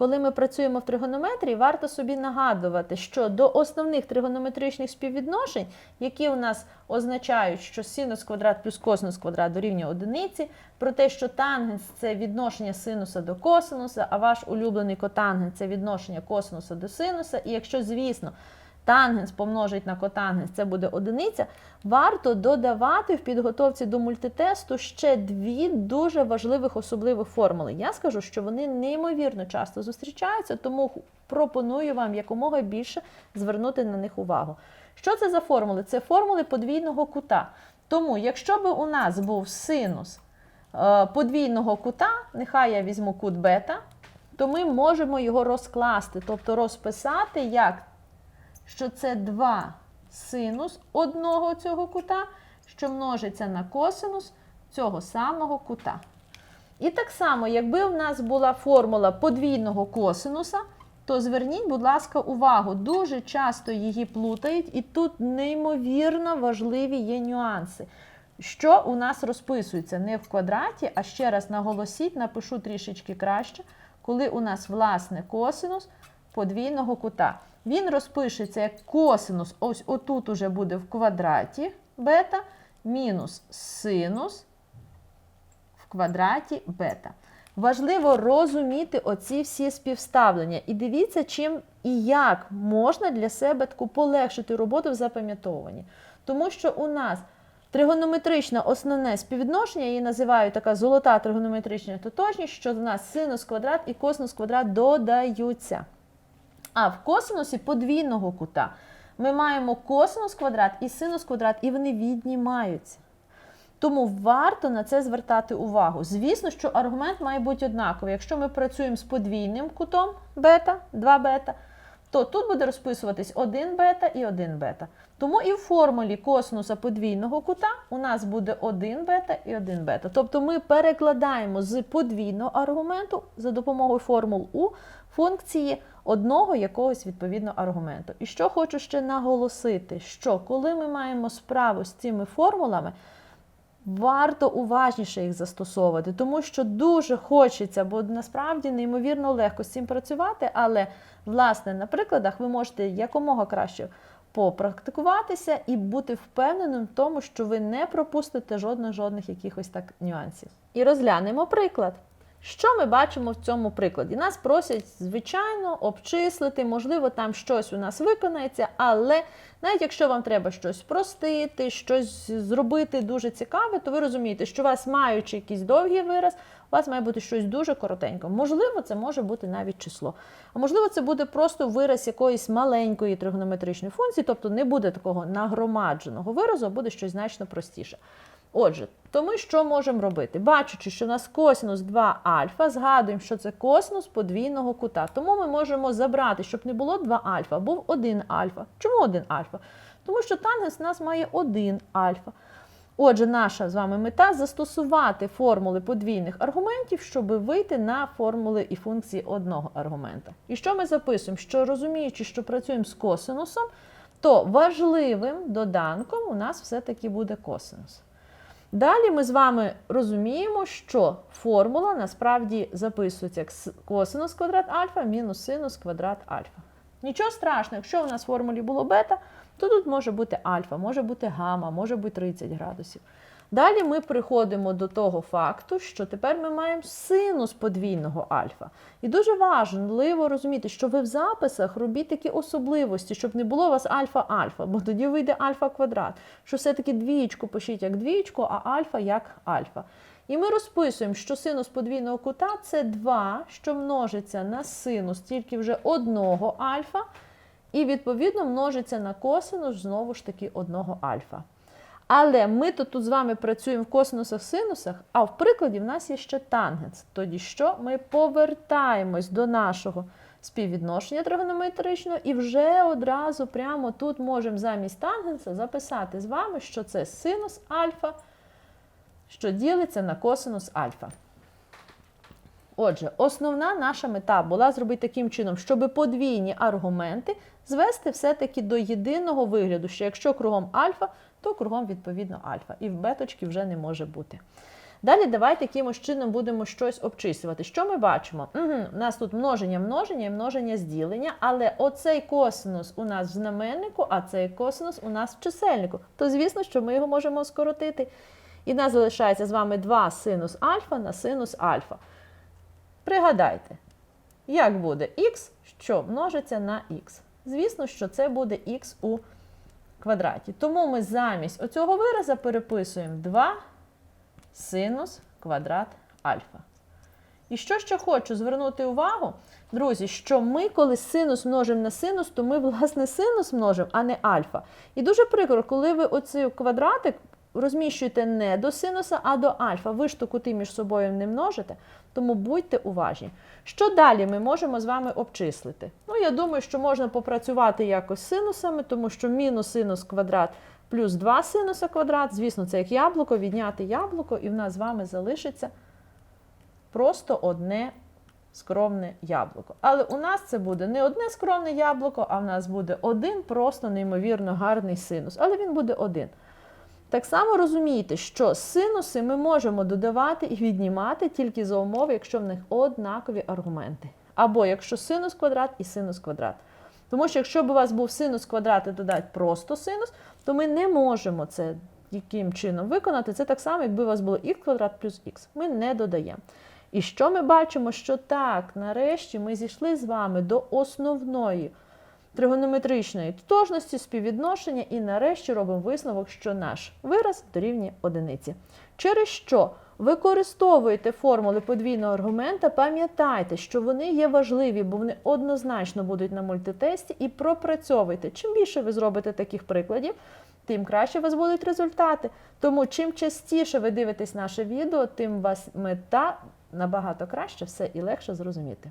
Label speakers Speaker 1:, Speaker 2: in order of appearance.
Speaker 1: коли ми працюємо в тригонометрії, варто собі нагадувати, що до основних тригонометричних співвідношень, які у нас означають, що синус квадрат плюс косинус квадрат дорівнює одиниці, про те, що тангенс це відношення синуса до косинуса, а ваш улюблений котангенс це відношення косинуса до синуса. І якщо, звісно, тангенс помножить на котангенс, це буде одиниця, варто додавати в підготовці до мультитесту ще дві дуже важливих особливих формули. Я скажу, що вони неймовірно часто зустрічаються, тому пропоную вам якомога більше звернути на них увагу. Що це за формули? Це формули подвійного кута. Тому, якщо би у нас був синус е, подвійного кута, нехай я візьму кут бета, то ми можемо його розкласти, тобто розписати як що це 2 синус одного цього кута, що множиться на косинус цього самого кута. І так само, якби в нас була формула подвійного косинуса, то зверніть, будь ласка, увагу, дуже часто її плутають, і тут неймовірно важливі є нюанси. Що у нас розписується не в квадраті, а ще раз наголосіть, напишу трішечки краще, коли у нас власне косинус подвійного кута. Він розпишеться як косинус, ось отут уже буде в квадраті бета, мінус синус в квадраті бета. Важливо розуміти оці всі співставлення. І дивіться, чим і як можна для себе таку полегшити роботу в запам'ятовуванні. Тому що у нас тригонометричне основне співвідношення, я її називаю така золота тригонометрична тотожність, що в нас синус квадрат і косинус квадрат додаються. А в косинусі подвійного кута ми маємо косинус квадрат і синус квадрат, і вони віднімаються. Тому варто на це звертати увагу. Звісно, що аргумент має бути однаковий. Якщо ми працюємо з подвійним кутом бета, 2 бета, то тут буде розписуватись 1 бета і 1 бета. Тому і в формулі косинуса подвійного кута у нас буде 1 бета і 1 бета. Тобто ми перекладаємо з подвійного аргументу за допомогою формул у функції одного якогось відповідно аргументу. І що хочу ще наголосити, що коли ми маємо справу з цими формулами, варто уважніше їх застосовувати, тому що дуже хочеться, бо насправді неймовірно легко з цим працювати, але, власне, на прикладах ви можете якомога краще попрактикуватися і бути впевненим в тому, що ви не пропустите жодних жодних якихось так нюансів. І розглянемо приклад. Що ми бачимо в цьому прикладі? Нас просять, звичайно, обчислити, можливо, там щось у нас виконається, але навіть якщо вам треба щось простити, щось зробити дуже цікаве, то ви розумієте, що у вас, маючи якийсь довгий вираз, у вас має бути щось дуже коротеньке. Можливо, це може бути навіть число. А можливо, це буде просто вираз якоїсь маленької тригонометричної функції, тобто не буде такого нагромадженого виразу, а буде щось значно простіше. Отже, то ми що можемо робити? Бачачи, що у нас косинус 2 альфа, згадуємо, що це косинус подвійного кута. Тому ми можемо забрати, щоб не було 2 альфа, а був 1 альфа. Чому 1 альфа? Тому що тангенс у нас має 1 альфа. Отже, наша з вами мета застосувати формули подвійних аргументів, щоб вийти на формули і функції одного аргумента. І що ми записуємо? Що розуміючи, що працюємо з косинусом, то важливим доданком у нас все-таки буде косинус. Далі ми з вами розуміємо, що формула насправді записується як косинус квадрат альфа мінус синус квадрат альфа. Нічого страшного, якщо у нас в формулі було бета, то тут може бути альфа, може бути гамма, може бути 30 градусів. Далі ми приходимо до того факту, що тепер ми маємо синус подвійного альфа. І дуже важливо розуміти, що ви в записах робіть такі особливості, щоб не було у вас альфа-альфа, бо тоді вийде альфа квадрат. Що все-таки двієчку пишіть як двієчку, а альфа як альфа. І ми розписуємо, що синус подвійного кута це 2, що множиться на синус тільки вже одного альфа, і відповідно множиться на косинус знову ж таки одного альфа. Але ми то тут з вами працюємо в косинусах синусах, а в прикладі в нас є ще тангенс. Тоді що? Ми повертаємось до нашого співвідношення тригонометричного і вже одразу прямо тут можемо замість тангенса записати з вами, що це синус альфа, що ділиться на косинус альфа. Отже, основна наша мета була зробити таким чином, щоб подвійні аргументи звести все-таки до єдиного вигляду, що якщо кругом альфа, то кругом відповідно альфа. І в беточки вже не може бути. Далі давайте якимось чином будемо щось обчислювати. Що ми бачимо? Угу, у нас тут множення, множення і множення зділення, але оцей косинус у нас в знаменнику, а цей косинус у нас в чисельнику. То звісно, що ми його можемо скоротити. І в нас залишається з вами 2 синус альфа на синус альфа. Пригадайте, як буде х, що множиться на х. Звісно, що це буде х у квадраті. Тому ми замість оцього вираза переписуємо 2 синус квадрат альфа. І що ще хочу звернути увагу, друзі, що ми, коли синус множимо на синус, то ми, власне, синус множимо, а не альфа. І дуже прикро, коли ви оцей квадратик розміщуєте не до синуса, а до альфа. Ви ж то кути між собою не множите, тому будьте уважні. Що далі ми можемо з вами обчислити? Ну, я думаю, що можна попрацювати якось з синусами, тому що мінус синус квадрат плюс 2 синуса квадрат, звісно, це як яблуко, відняти яблуко, і в нас з вами залишиться просто одне скромне яблуко. Але у нас це буде не одне скромне яблуко, а в нас буде один просто неймовірно гарний синус. Але він буде один. Так само розумійте, що синуси ми можемо додавати і віднімати тільки за умови, якщо в них однакові аргументи. Або якщо синус квадрат і синус квадрат. Тому що якщо б у вас був синус квадрат і додати просто синус, то ми не можемо це яким чином виконати. Це так само, якби у вас було х квадрат плюс х. Ми не додаємо. І що ми бачимо? Що так, нарешті ми зійшли з вами до основної тригонометричної тотожності, співвідношення, і нарешті робимо висновок, що наш вираз дорівнює одиниці. Через що використовуєте формули подвійного аргумента, пам'ятайте, що вони є важливі, бо вони однозначно будуть на мультитесті, і пропрацьовуйте. Чим більше ви зробите таких прикладів, тим краще у вас будуть результати. Тому чим частіше ви дивитесь наше відео, тим у вас мета набагато краще все і легше зрозуміти.